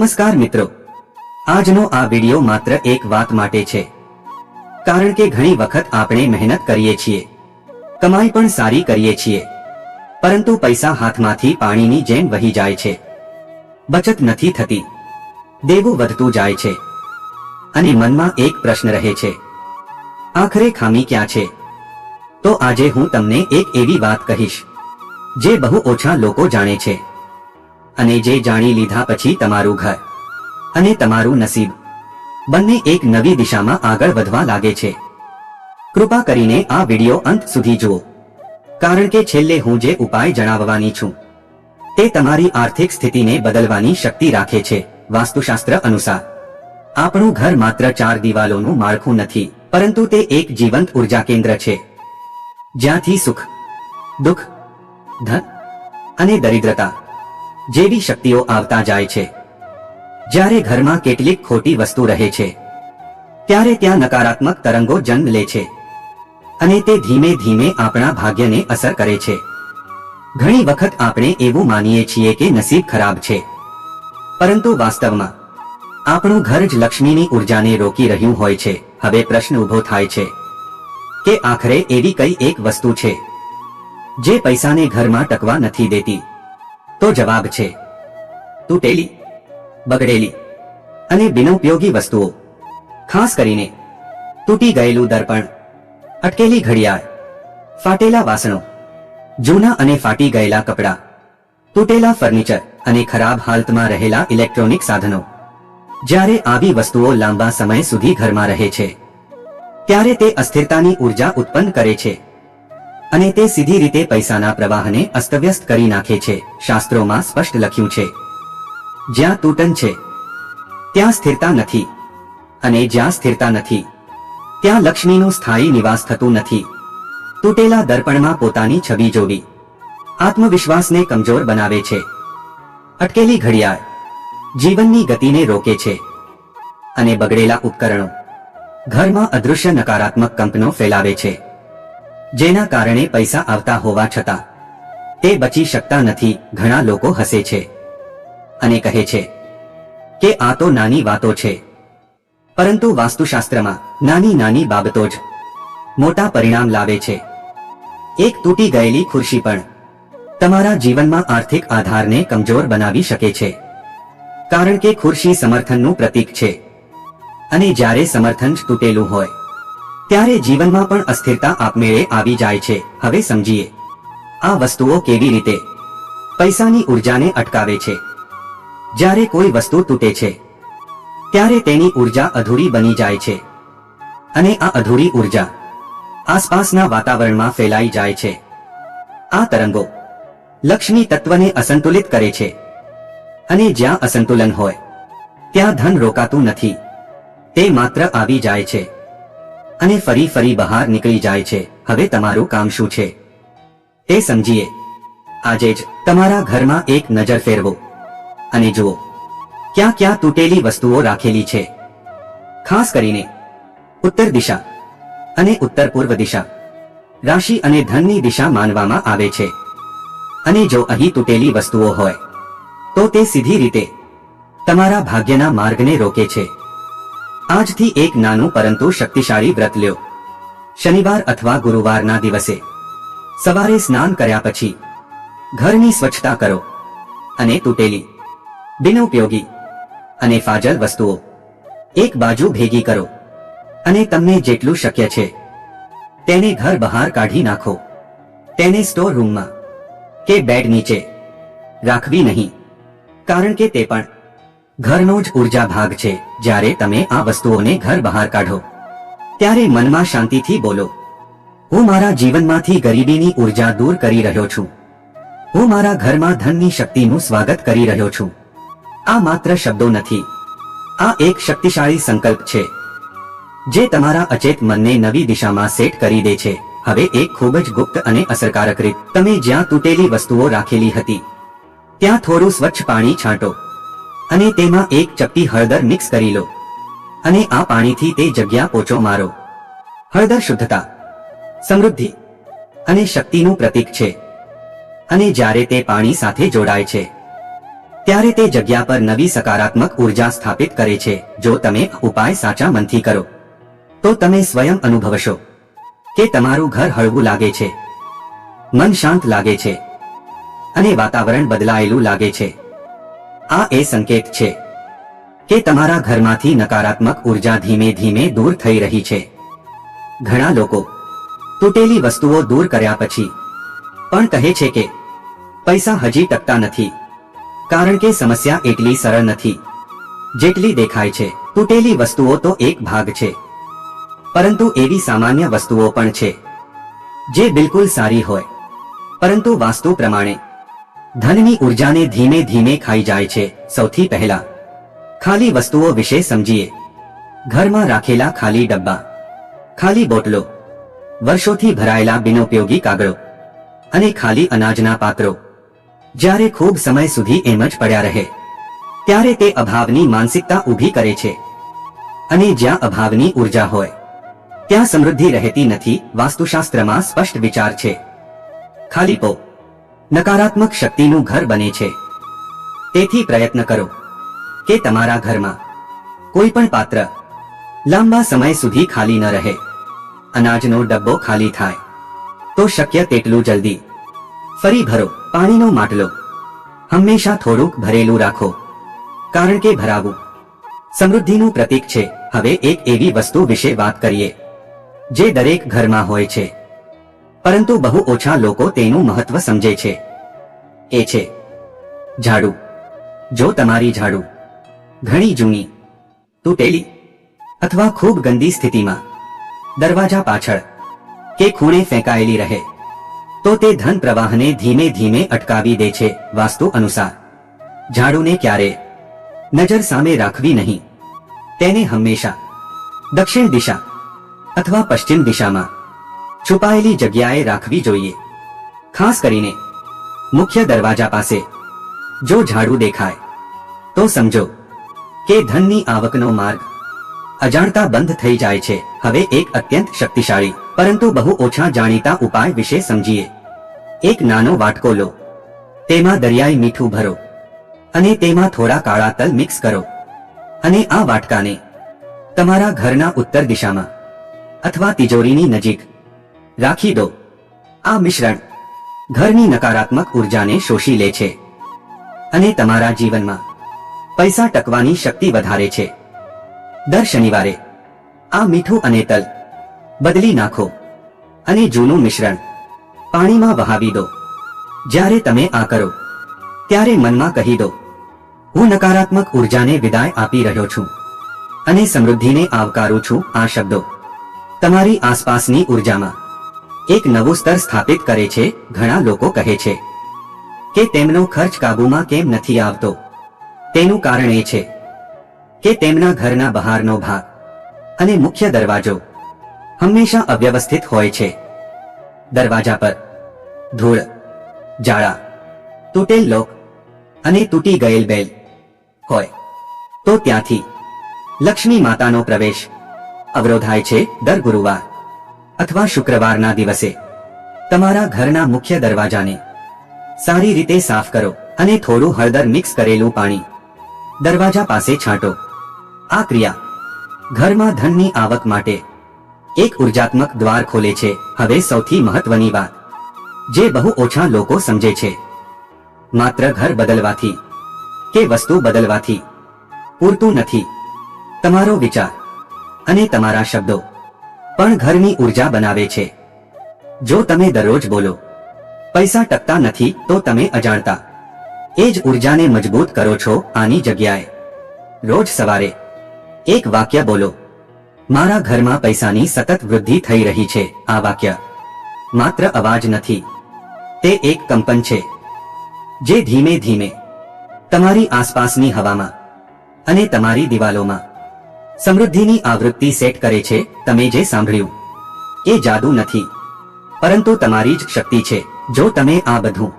નમસ્કાર મિત્રો. આજનો આ વિડિયો માત્ર એક વાત માટે છે. કારણ કે ઘણી વખત આપણે મહેનત કરીએ છીએ. કમાઈ પણ સારી કરીએ છીએ. પરંતુ પૈસા હાથમાંથી પાણીની જેમ વહી જાય છે. બચત નથી થતી. દેવું વધતું જાય છે. અને મનમાં એક પ્રશ્ન રહે છે. આખરે ખામી ક્યાં છે? તો આજે હું તમને એક એવી વાત કહીશ. જે બહુ ઓછા લોકો જાણે છે. અને જે જાણી લીધા પછી તમારું ઘર અને તમારું નસીબ. બંને એક નવી દિશામાં આગળ વધવા લાગે છે. કૃપા કરીને આ વિડિયો અંત સુધી જુઓ. કારણ કે છેલ્લે હું જે ઉપાય જણાવવાની છું, તે તમારી આર્થિક સ્થિતિને બદલવાની શક્તિ રાખે છે, વાસ્તુશાસ્ત્ર અનુસાર. આપણું ઘર માત્ર ચાર દિવાલોનું માળખું નથી, પરંતુ તે એક જીવંત ઊર્જા કેન્દ્ર છે. જ્યાંથી સુખ, દુઃખ, ધન અને દરિદ્રતા જેવી શક્તિઓ આવતા જાય છે. જ્યારે ઘરમાં કેટલીક ખોટી વસ્તુ રહે છે, ત્યારે ત્યાં નકારાત્મક તરંગો જન્મ લે છે. અને તે ધીમે ધીમે આપણા ભાગ્યને અસર કરે છે. ઘણી વખત આપણે એવું માનીએ છીએ કે નસીબ ખરાબ છે. પરંતુ વાસ્તવમાં, આપણું ઘર જ લક્ષ્મીની ઉર્જાને રોકી રહ્યું હોય છે. હવે પ્રશ્ન ઊભો થાય છે કે આખરે એવી કઈ એક વસ્તુ છે, જે પૈસાને ઘરમાં ટકવા નથી દેતી? તો જવાબ છે તૂટેલી, બગડેલી અને બિનઉપયોગી વસ્તુઓ. ખાસ કરીને તૂટી ગયેલું દર્પણ, અટકેલી ઘડિયાળ, ફાટેલા વાસણો, જૂના અને ફાટી ગયેલા કપડાં, તૂટેલા ફર્નિચર અને ખરાબ હાલતમાં રહેલા ઇલેક્ટ્રોનિક સાધનો. જ્યારે આવી વસ્તુઓ લાંબા સમય સુધી ઘરમાં રહે છે, ત્યારે તે અસ્થિરતાની ઊર્જા ઉત્પન્ન કરે છે. અને તે સીધી રીતે પૈસાના પ્રવાહને અસ્તવ્યસ્ત કરી નાખે છે. શાસ્ત્રોમાં સ્પષ્ટ લખ્યું છે. જ્યાં તૂટન છે, ત્યાં સ્થિરતા નથી. અને જ્યાં સ્થિરતા નથી, ત્યાં લક્ષ્મીનું સ્થાયી નિવાસ થતું નથી. તૂટેલા દર્પણમાં પોતાની છબી જોવી, આત્મવિશ્વાસને કમજોર બનાવે છે. અટકેલી ઘડિયાળ, જીવનની ગતિને રોકે છે. અને બગડેલા ઉપકરણો, ઘરમાં અદૃશ્ય નકારાત્મક કંપનો ફેલાવે છે. જેના કારણે પૈસા આવતા હોવા છતાં, તે બચી શકતા નથી, ઘણા લોકો હસે છે. અને કહે છે કે આ તો નાની વાતો છે. પરંતુ વાસ્તુશાસ્ત્રમાં નાની નાની બાબતો જ મોટા પરિણામ લાવે છે. એક તૂટી ગયેલી ખુરશી પણ તમારા જીવનમાં આર્થિક આધારને કમજોર બનાવી શકે છે. કારણ કે ખુરશી સમર્થનનું પ્રતીક છે. અને જ્યારે સમર્થન જ તૂટેલું હોય ત્યારે જીવનમાં પણ અસ્થિરતા આપમેળે આવી જાય છે. હવે સમજીએ. આ વસ્તુઓ કેવી રીતે? પૈસાની ઉર્જાને અટકાવે છે. જ્યારે કોઈ વસ્તુ તૂટે છે, ત્યારે તેની ઊર્જા અધૂરી બની જાય છે. અને આ અધૂરી ઊર્જા આસપાસના વાતાવરણમાં ફેલાઈ જાય છે. આ તરંગો લક્ષ્મી તત્વને અસંતુલિત કરે છે. અને જ્યાં અસંતુલન હોય, ત્યાં ધન રોકાતું નથી. તે માત્ર આવી જાય છે. અને ફરી ફરી બહાર નીકળી જાય છે. હવે તમારું કામ શું છે? તે સમજીએ. આજે જ તમારા ઘરમાં એક નજર ફેરવો. અને જુઓ, ક્યાં ક્યાં તૂટેલી વસ્તુઓ રાખેલી છે. ખાસ કરીને, ઉત્તર દિશા અને ઉત્તર પૂર્વ દિશા. રાશિ અને ધનની દિશા માનવામાં આવે છે. અને જો અહીં તૂટેલી વસ્તુઓ હોય, તો તે સીધી રીતે તમારા ભાગ્યના માર્ગને રોકે છે. આજથી એક નાનું પરંતુ શક્તિશાળી વ્રત લ્યો. શનિવાર અથવા ગુરુવારના દિવસે. સવારે સ્નાન કર્યા પછી. ઘરની સ્વચ્છતા કરો. અને તૂટેલી. બિનઉપયોગી અને ફાજલ વસ્તુઓ. એક બાજુ ભેગી કરો. અને તમને જેટલું શક્ય છે. તેને ઘર બહાર કાઢી નાખો. તેને સ્ટોર રૂમમાં કે બેડ નીચે. રાખવી નહીં. કારણ કે તે પણ ઘરનો જ ઊર્જા ભાગ છે. જ્યારે તમે આ વસ્તુઓને ઘર બહાર કાઢો, ત્યારે મનમાં શાંતિથી બોલો. હું મારા જીવનમાંથી ગરીબીની ઊર્જા દૂર કરી રહ્યો છું. હું મારા ઘરમાં ધનની શક્તિનું સ્વાગત કરી રહ્યો છું. આ માત્ર શબ્દો નથી. આ એક શક્તિશાળી સંકલ્પ છે, જે તમારા અચેત મનને નવી દિશામાં સેટ કરી દે છે. હવે એક ખૂબ જ ગુપ્ત અને અસરકારક રીત. તમે જ્યાં તૂટેલી વસ્તુઓ રાખેલી હતી, ત્યાં થોડું સ્વચ્છ પાણી છાંટો. અને તેમાં એક ચપટી હળદર મિક્સ કરી લો. અને આ પાણીથી તે જગ્યા પોચો મારો. હળદર શુદ્ધતા, સમૃદ્ધિ અને શક્તિનું પ્રતીક છે. અને જ્યારે તે પાણી સાથે જોડાય છે, ત્યારે તે જગ્યા પર નવી સકારાત્મક ઊર્જા સ્થાપિત કરે છે. જો તમે ઉપાય સાચા મનથી કરો, તો તમે સ્વયં અનુભવશો કે તમારું ઘર હળવું લાગે છે, મન શાંત લાગે છે અને વાતાવરણ બદલાયેલું લાગે છે. આ એ સંકેત છે કે તમારા ઘરમાંથી નકારાત્મક ઊર્જા ધીમે ધીમે દૂર થઈ રહી છે. ઘણા લોકો તૂટેલી વસ્તુઓ દૂર કર્યા પછી પણ કહે છે કે પૈસા હજી ટકતા નથી, કારણ કે સમસ્યા એટલી સરળ નથી, જેટલી દેખાય છે. તૂટેલી વસ્તુઓ તો એક ભાગ છે, પરંતુ એવી સામાન્ય વસ્તુઓ પણ છે, જે બિલકુલ સારી હોય. પરંતુ વાસ્તુ પ્રમાણે ધનની ઉર્જાને ધીમે ધીમે ખાઈ જાય છે. સૌથી પહેલા, ખાલી વસ્તુઓ વિશે સમજીએ. ઘરમાં રાખેલા ખાલી ડબ્બા, ખાલી બોટલો, વર્ષોથી ભરાયેલા બિનોપયોગી કાગળો અને ખાલી અનાજના પાત્રો. જ્યારે ખૂબ સમય સુધી એમ જ પડ્યા રહે, ત્યારે તે અભાવની માનસિકતા ઊભી કરે છે. અને જ્યાં અભાવની ઊર્જા હોય, ત્યાં સમૃદ્ધિ રહેતી નથી, વાસ્તુશાસ્ત્રમાં સ્પષ્ટ વિચાર છે. ખાલીપો નકારાત્મક શક્તિનું ઘર બને છે. તેથી પ્રયત્ન કરો કે તમારા ઘરમાં કોઈ પણ પાત્ર લાંબા સમય સુધી ખાલી ન રહે. અનાજનો ડબ્બો ખાલી થાય તો શક્ય તેટલું જલ્દી. ફરી ભરો, પાણીનો માટલો. હંમેશા થોડુંક ભરેલું રાખો. કારણ કે ભરાવું સમૃદ્ધિનું પ્રતીક છે. હવે એક એવી વસ્તુ વિશે વાત કરીએ, જે દરેક ઘરમાં હોય છે. પરંતુ બહુ ઓછા લોકો તેનું મહત્વ સમજે છે. એ છે, ઝાડુ. જો તમારી ઝાડુ ઘણી જૂની, તૂટેલી અથવા ખૂબ ગંદી સ્થિતિમાં, દરવાજા પાછળ કે ખૂણે ફેંકાયેલી રહે, તો તે ધન પ્રવાહને ધીમે ધીમે અટકાવી દે છે વાસ્તુ અનુસાર. ઝાડુને ક્યારે નજર સામે રાખવી નહીં. તેને હંમેશા દક્ષિણ દિશા અથવા પશ્ચિમ દિશામાં છુપાયેલી જગ્યાએ રાખવી જોઈએ. ખાસ કરીને, મુખ્ય દરવાજા પાસે, જો ઝાડુ દેખાય, તો સમજો કે ધનની આવકનો માર્ગ અજાણતા બંધ થઈ જાય છે. હવે એક અત્યંત શક્તિશાળી, પરંતુ બહુ ઓછા જાણીતા ઉપાય વિશે સમજીએ. એક નાનો વાટકો લો. તેમાં દરિયાઈ મીઠું ભરો અને તેમાં થોડા કાળા તલ મિક્સ કરો. અને આ વાટકાને તમારા ઘરના ઉત્તર દિશામાં અથવા તિજોરીની નજીક રાખી દો. આ મિશ્રણ ઘરની નકારાત્મક ઉર્જાને શોષી લે છે અને તમારા જીવનમાં પૈસા ટકવાની શક્તિ વધારે છે. દર શનિવારે આ મીઠું અને તલ બદલી નાખો અને જૂનું મિશ્રણ પાણીમાં વહાવી દો. જ્યારે તમે આ કરો, ત્યારે મનમાં કહી દો, હું નકારાત્મક ઉર્જાને વિદાય આપી રહ્યો છું અને સમૃદ્ધિને આવકારું છું. આ શબ્દો તમારી આસપાસની ઉર્જામાં એક નવું સ્તર સ્થાપિત કરે છે, ઘણા લોકો કહે છે કે તેમનો ખર્ચ કાબૂમાં કેમ નથી આવતો. તેનું કારણ એ છે કે તેમના ઘરના બહારનો ભાગ અને મુખ્ય દરવાજો હંમેશા અવ્યવસ્થિત હોય છે. દરવાજા પર ધૂળ જાળા તૂટેલ લોક અને તૂટી ગયેલ બેલ હોય તો ત્યાંથી લક્ષ્મી માતાનો પ્રવેશ અવરોધાય છે દર ગુરુવાર. અથવા શુક્રવારના દિવસે. તમારા ઘરના મુખ્ય દરવાજાને સારી રીતે સાફ કરો અને થોડું હળદર મિક્સ કરેલું પાણી દરવાજા પાસે છાંટો. આ ક્રિયા ઘરમાં ધનની આવક માટે એક ઉર્જાત્મક દ્વાર ખોલે છે. હવે સૌથી મહત્વની વાત, જે બહુ ઓછા લોકો સમજે છે. માત્ર ઘર બદલવાથી કે વસ્તુ બદલવાથી પૂરતું નથી. તમારો વિચાર અને તમારા શબ્દો પણ ઘરની ઊર્જા બનાવે છે. જો તમે દરરોજ બોલો, પૈસા ટકતા નથી, તો તમે અજાણતા. એ જ ઉર્જાને મજબૂત કરો છો આની જગ્યાએ. રોજ સવારે એક વાક્ય બોલો, મારા ઘરમાં પૈસાની સતત વૃદ્ધિ થઈ રહી છે. આ વાક્ય માત્ર અવાજ નથી. તે એક કંપન છે, જે ધીમે ધીમે તમારી આસપાસની હવામાં અને તમારી દિવાલોમાં સમૃદ્ધિની આવૃત્તિ સેટ કરે છે, તમે જે સાંભળ્યું, એ જાદુ નથી. પરંતુ તમારી જ શક્તિ છે, જો તમે આ બધું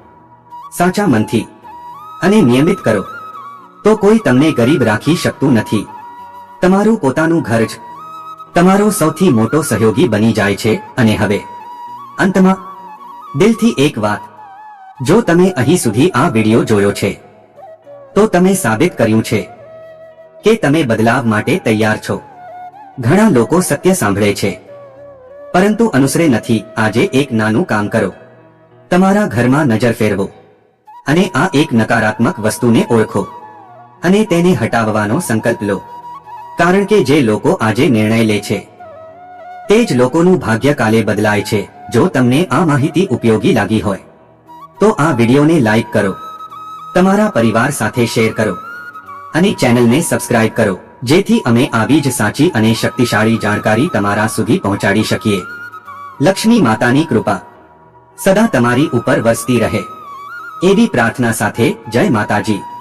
સાચા મનથી અને નિયમિત કરો, તો કોઈ તમને ગરીબ રાખી શકતું નથી. તમારું પોતાનું ઘર જ તમારો સૌથી મોટો સહયોગી બની જાય છે, અને હવે અંતમાં દિલથી એક વાત. જો તમે અહીં સુધી આ વિડિયો જોયો છે, તો તમે સાબિત કર્યું છે કે તમે બદલાવ માટે તૈયાર છો. ઘણા લોકો સત્ય સાંભળે છે. પરંતુ અનુસરે નથી, આજે એક નાનું કામ કરો. તમારા ઘરમાં નજર ફેરવો. અને આ એક નકારાત્મક વસ્તુને ઓળખો. અને તેને હટાવવાનો સંકલ્પ લો. કારણ કે જે લોકો આજે નિર્ણય લે છે, તે જ લોકોનું ભાગ્ય કાલે બદલાય છે. જો તમને આ માહિતી ઉપયોગી લાગી હોય, તો આ વિડીયોને લાઈક કરો. તમારા પરિવાર સાથે શેર કરો. અને ચેનલને સબસ્ક્રાઇબ કરો, જેથી અમે આવી જ સાચી અને શક્તિશાળી જાણકારી તમારા સુધી પહોંચાડી શકીએ. લક્ષ્મી માતાની કૃપા. સદા તમારી ઉપર વસતી રહે. એવી પ્રાર્થના સાથે જય માતાજી.